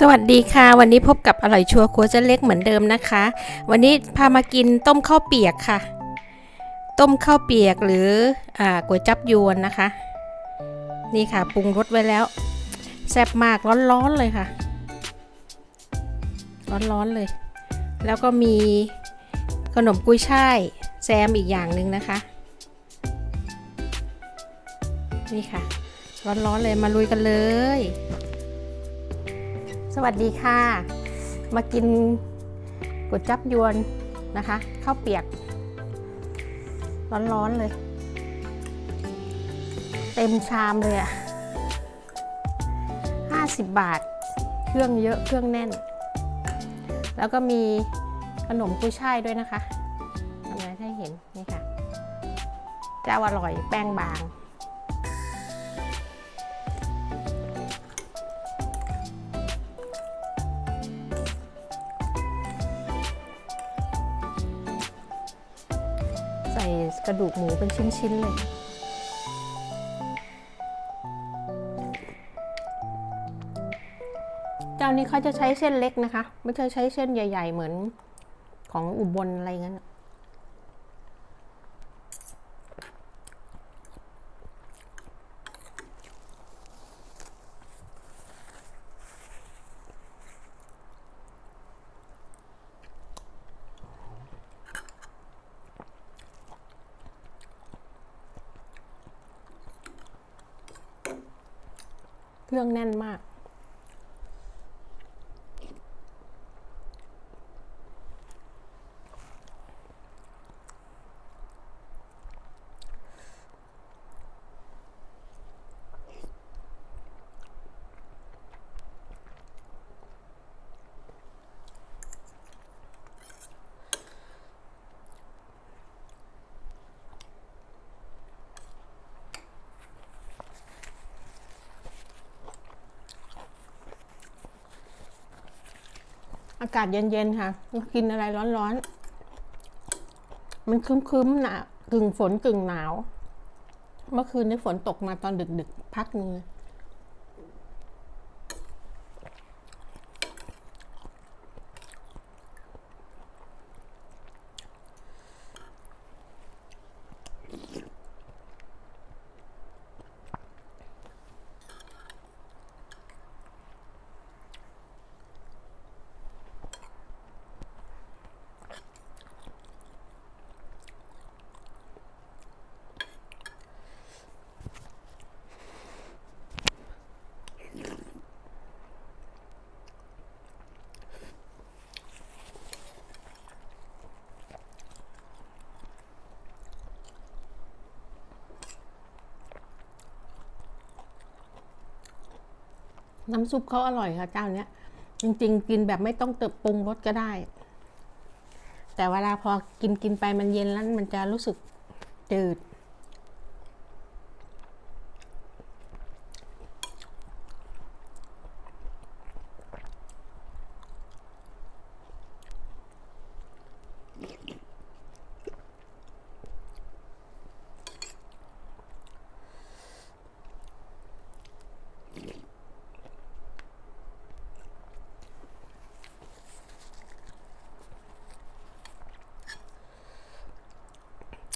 สวัสดีค่ะ วันนี้พบกับอร่อยชัวร์ครัวเจะเล็กเหมือนเดิมนะคะ วันนี้พามากินต้มข้าวเปียกค่ะ ต้มข้าวเปียกหรืออ่าก๋วยจับยวนนะคะ นี่ค่ะปรุงรสไว้แล้วแซ่บมากร้อนๆเลยค่ะ ร้อนๆเลย แล้วก็มีขนมกุ้ยช่ายแซมอีกอย่างหนึ่งนะคะ นี่ค่ะ ร้อนๆเลยมาลุยกันเลย สวัสดีค่ะ มากินก๋วยจับยวนนะคะข้าวเปียก ร้อนๆเลย เต็มชามเลยอะ50 บาท เครื่องเยอะเครื่องแน่น แล้วก็มีขนมกุ้ยช่ายด้วยนะคะทำไงให้เห็นนี่ค่ะเจ้าอร่อยแป้งบาง กระดูกหมูเป็นชิ้นๆเลย เจ้านี้เขาจะใช้เส้นเล็กนะคะ ไม่ใช่ใช้เส้นใหญ่ ๆ เหมือนของอุบลอะไรเงี้ย รื่องแน่นมาก อากาศเย็นๆค่ะ กินอะไรร้อนๆ มันคึ้มๆหนาวกึ่งฝนกึ่งหนาว เมื่อคืนนี้ฝนตกมาตอนดึกๆ พักนึง น้ำซุปเขาอร่อยค่ะเจ้าเนี้ย จริง ๆ กินแบบไม่ต้องเติมปรุงรสก็ได้ แต่เวลาพอกินกินไปมันเย็นแล้วมันจะรู้สึกจืด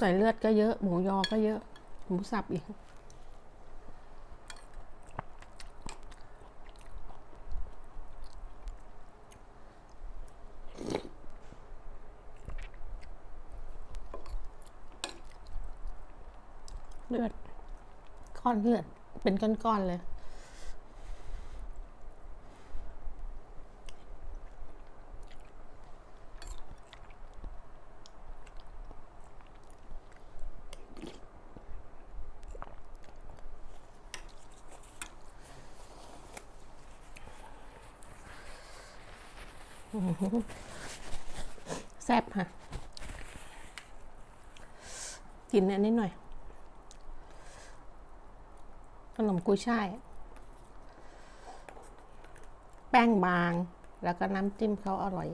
ใส่เลือดก็เยอะ หมูยอก็เยอะ หมูสับอีก เลือดก้อนเลือด เป็นก้อนๆเลย แซ่บค่ะ กินอันนี้หน่อย ขนมกุ้ยช่าย แป้งบาง แล้วก็น้ำจิ้มเขาอร่อย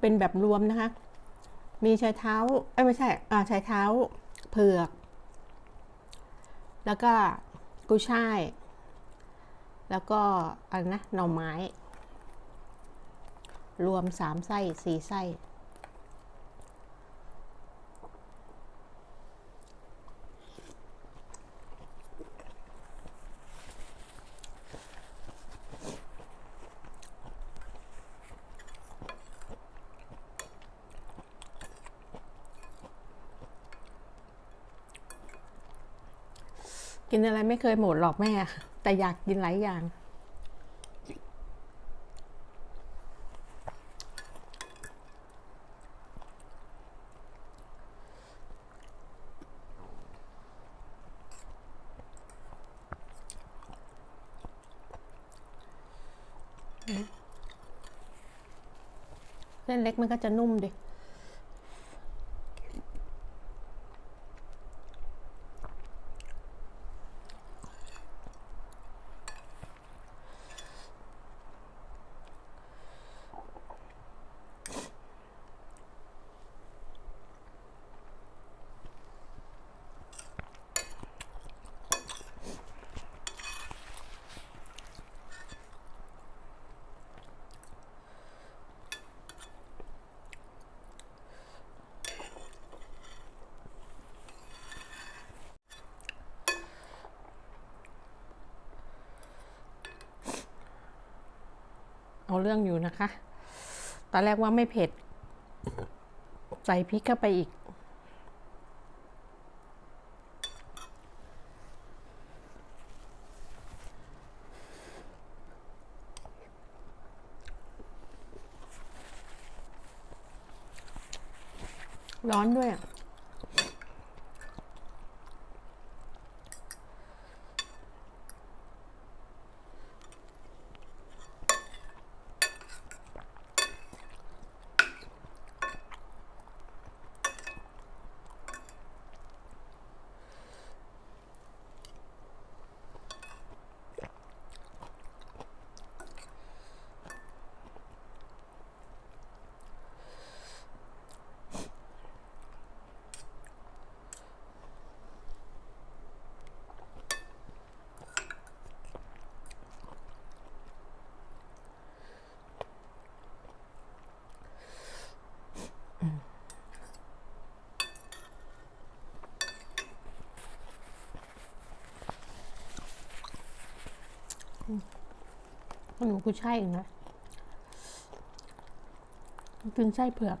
เป็นแบบรวมนะคะ มีชายเท้าเอ้ยไม่ใช่อ่าชายเท้าเผือก แล้วก็กุยช่าย แล้วก็อะไรนะหน่อไม้ รวมสามไส้สี่ไส้ กินอะไรไม่เคยหมดหรอกแม่ แต่อยากกินหลายอย่าง เส้นเล็กมันก็จะนุ่มดิ เอาเรื่องอยู่นะคะ ตอนแรกว่าไม่เผ็ด ใส่พริกเข้าไปอีก ร้อนด้วยอะ หนูกูใช่อีกนะกินไส้เผือก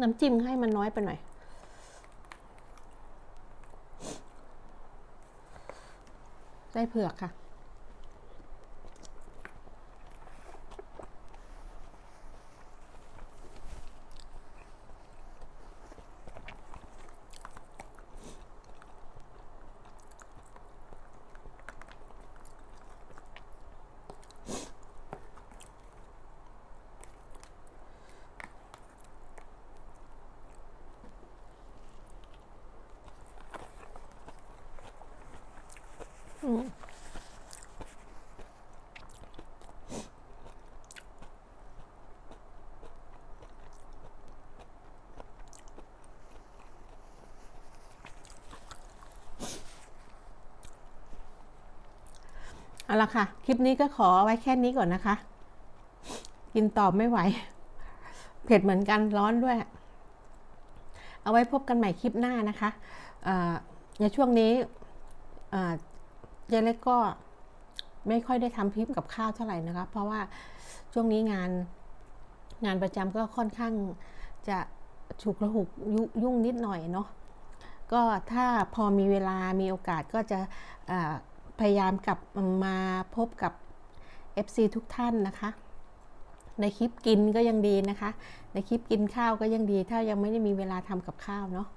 น้ำจิ้มให้มันน้อยไปหน่อยไส้เผือกค่ะ เอาละค่ะ คลิปนี้ก็ขอไว้แค่นี้ก่อนนะคะ กินต่อไม่ไหว เผ็ดเหมือนกันร้อนด้วย เอาไว้พบกันใหม่คลิปหน้านะคะในช่วงนี้เอ่อเจเล็กก็ไม่ค่อยได้ทำคลิปกับข้าวเท่าไหร่นะคะ เพราะว่าช่วงนี้งานงานประจำก็ค่อนข้างจะฉุกระหุกยุยุ่งนิดหน่อยเนาะก็ถ้าพอมีเวลามีโอกาสก็จะ พยายามกลับมาพบกับ FC ทุกท่านนะคะ ในคลิปกินก็ยังดีนะคะ ในคลิปกินข้าวก็ยังดี ถ้ายังไม่ได้มีเวลาทำกับข้าวเนาะ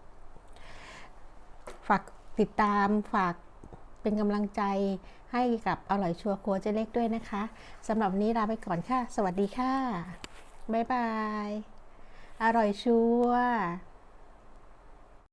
ฝากติดตามฝากเป็นกำลังใจให้กับอร่อยชัวร์ครัวเจ๊เล็กด้วยนะคะสำหรับวันนี้ลาไปก่อนค่ะ สวัสดีค่ะ บ๊ายบาย อร่อยชัวร์